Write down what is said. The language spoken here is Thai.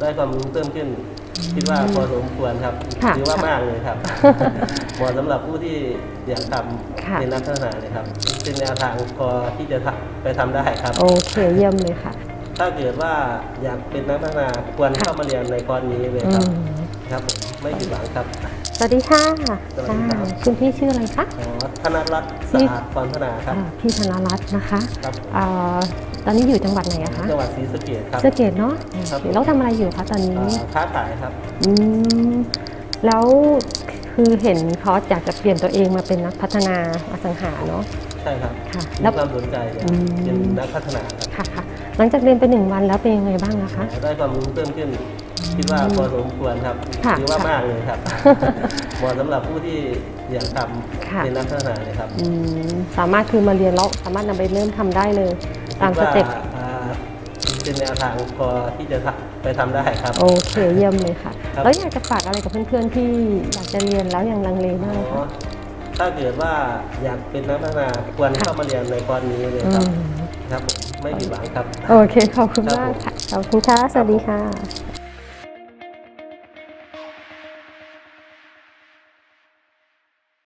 ได้ความรู้เพิ่มขึ้น คิดว่าพอสมควรครับค่ะถือว่าค่ะมากเลยครับเหมาะสำหรับผู้ที่อยากทค่ะำเป็นนักพัฒนาเลยครับเป็นแนวทางพอที่จะทำไปทำได้ครับ โอเคเยี่ยมเลยค่ะ ถ้าเกิดว่าอยากเป็นนักพัฒนาควรค่ะเข้ามาเรียนในคอร์สนี้เลยอืครับมครับผมไม่ผิดหวังครับ สวัสดีค่ะสวัสดีครับค่ะคุณพี่ชื่ออะไรคะ อ๋อธนรัตน์สะอาดพรธนาครับ อ่าพี่ธนรัตน์นะคะครับ อ่า ตอนนี้อยู่จังหวัดไหนอะคะจังหวัดศรีสะเกษครับ สะเกดเนาะครับโอเคแล้วทำอะไรอยู่คะตอนนี้ อ่าค้าขายครับ อืมแล้วคือเห็นเขาอยากจะเปลี่ยนตัวเองมาเป็นนักพัฒนาอสังหาเนาะใช่ครับค่ะ มีแล้ว ความสนใจอยากอืม เป็นนักพัฒนาครับค่ะค่ะหลังจากเรียนไปหนึ่งวันแล้วเป็นยังไงบ้างนะคะ ได้ความรู้เพิ่มขึ้น คิดว่าพอสมควรครับค่ะถือว่าค่ะมากเลยครับเหมาะสำหรับผู้ที่อยากทค่ะำเป็นนักพัฒนาเลยครับ อืมสามารถคือมาเรียนแล้วสามารถนำไปเริ่มทำได้เลย ตามสคิดว่าเต็ป อ่าเป็นแนวทางพอที่จะทำไปทำได้ครับ โอเคเยี่ยมเลยค่ะ ครับ แล้วอยากจะฝากอะไรกับเพื่อนๆที่อยากจะเรียนแล้วยังลังเลบ้างอ๋คะอถ้าเกิดว่าอยากเป็นนักพัฒนาควรค่ะเข้ามาเรียนในคอร์สนี้เลยอืครับมครับผมไม่ผิดหวังครับ โอเคขอบคุณครับมากผมค่ะขอบคุณค่ะสวัสดีค่ะ